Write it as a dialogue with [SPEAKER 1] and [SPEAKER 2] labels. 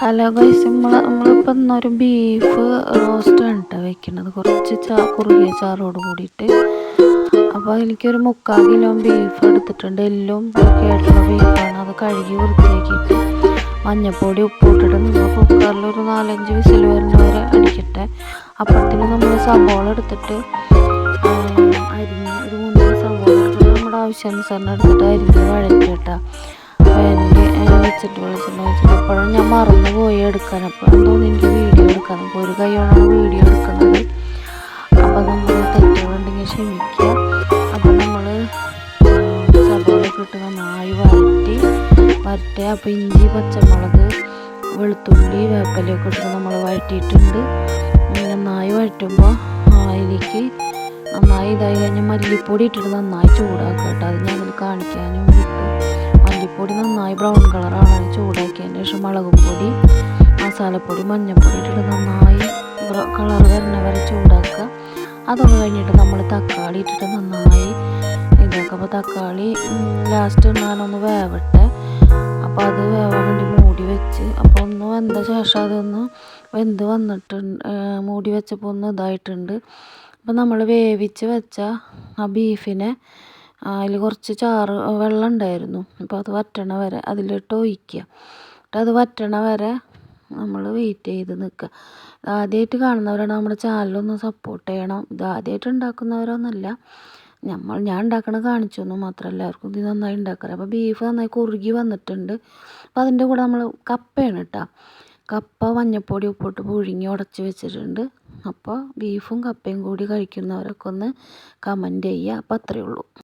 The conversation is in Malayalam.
[SPEAKER 1] ഹലോ ഗൈസ് നമ്മൾ നമ്മളിപ്പോൾ ഇന്നൊരു ബീഫ് റോസ്റ്റ് കേട്ടോ വെക്കുന്നത് കുറച്ച് ചാ കുറുകിയ ചാറോട് കൂടിയിട്ട്. അപ്പോൾ എനിക്കൊരു മുക്കാൽ കിലോ ബീഫ് എടുത്തിട്ടുണ്ട്. എല്ലും ഒക്കെ ആയിട്ടുള്ള ബീഫാണ്. അത് കഴുകി വൃത്തിയാക്കിയിട്ട് മഞ്ഞൾപ്പൊടി ഉപ്പിട്ടിട്ട് നിങ്ങൾ കുക്കറിൽ ഒരു നാലഞ്ച് വിസിൽ വരുന്ന വരെ അടിക്കട്ടെ. അപ്പത്തിന് നമ്മൾ സബോള എടുത്തിട്ട് അരിഞ്ഞ് ഒരു മൂന്ന് സബോള നമ്മുടെ ആവശ്യാനുസരണം എടുത്തിട്ട് അരിഞ്ഞ് വഴറ്റിട്ടാ അപ്പോൾ വെച്ചിട്ട് മറന്നു പോയി എടുക്കാൻ. അപ്പോഴാണ് തോന്നി എനിക്ക് വീഡിയോ എടുക്കാൻ. അപ്പോൾ ഒരു കൈയോടാണ് വീഡിയോ എടുക്കുന്നത്. അപ്പോൾ നമ്മൾ തെറ്റുകളുണ്ടെങ്കിൽ ക്ഷമിക്കുക. അപ്പോൾ നമ്മൾ സബോളയൊക്കെ ഇട്ട് നന്നായി വരട്ടി. വരട്ടി. അപ്പോൾ ഇഞ്ചി പച്ചമുളക് വെളുത്തുള്ളി വേപ്പലയൊക്കെ ഇട്ട് നമ്മൾ വഴറ്റിയിട്ടുണ്ട് നന്നായി വഴറ്റുമ്പോൾ അതിലേക്ക് നന്നായി ഇതായി കഴിഞ്ഞാൽ മല്ലിപ്പൊടി ഇട്ടിട്ട് നന്നായി ചൂടാക്കട്ടെ കേട്ടോ. അത് ഞാൻ കാണിക്കാനും വിട്ടു. മല്ലിപ്പൊടി നന്നായി ബ്രൗൺ കളറാണ് ചൂടാക്കിയതിന് ശേഷം മുളകും പൊടി മസാലപ്പൊടി മഞ്ഞൾപ്പൊടി ഇട്ടിട്ട് നന്നായി കളർ വരുന്ന വരെ ചൂടാക്കുക. അതൊന്ന് കഴിഞ്ഞിട്ട് നമ്മൾ തക്കാളി ഇട്ടിട്ട് നന്നായി ഇതാക്കുക. അപ്പോൾ തക്കാളി ലാസ്റ്റ് ഞാനൊന്ന് വേവട്ടെ. അപ്പോൾ അത് വേവാൻ വേണ്ടി മൂടി വെച്ച് അപ്പോൾ ഒന്ന് വെന്ത ശേഷം അതൊന്ന് വെന്ത് വന്നിട്ടുണ്ട് മൂടി വെച്ചപ്പോൾ ഒന്ന് ഇതായിട്ടുണ്ട്. അപ്പോൾ നമ്മൾ വേവിച്ച് വെച്ച ആ ബീഫിനെ അതിൽ കുറച്ച് ചാറ് വെള്ളം ഉണ്ടായിരുന്നു അപ്പോൾ അത് വറ്റണ വരെ അതിലിട്ട് ഒഴിക്കുക. എന്നിട്ട് അത് വറ്റണ വരെ നമ്മൾ വെയിറ്റ് ചെയ്ത് നിൽക്കുക. ആദ്യമായിട്ട് കാണുന്നവരാണ് നമ്മുടെ ചാനലൊന്ന് സപ്പോർട്ട് ചെയ്യണം. ഇത് ആദ്യമായിട്ട് ഉണ്ടാക്കുന്നവരൊന്നുമല്ല. നമ്മൾ ഞാൻ ഉണ്ടാക്കണ കാണിച്ചു എന്ന് മാത്രമല്ല. എല്ലാവർക്കും ഇത് നന്നായി ഉണ്ടാക്കാറ്. അപ്പോൾ ബീഫ് നന്നായി കുറുകി വന്നിട്ടുണ്ട്. അപ്പോൾ അതിന്റെ കൂടെ നമ്മൾ കപ്പയാണ് കേട്ടോ. കപ്പ മഞ്ഞൾപ്പൊടി ഉപ്പിട്ട് പുഴുങ്ങി ഉടച്ച് വെച്ചിട്ടുണ്ട്. അപ്പോൾ ബീഫും കപ്പയും കൂടി കഴിക്കുന്നവരൊക്കെ ഒന്ന് കമന്റ് ചെയ്യുക. അപ്പോൾ അത്രയേ ഉള്ളൂ.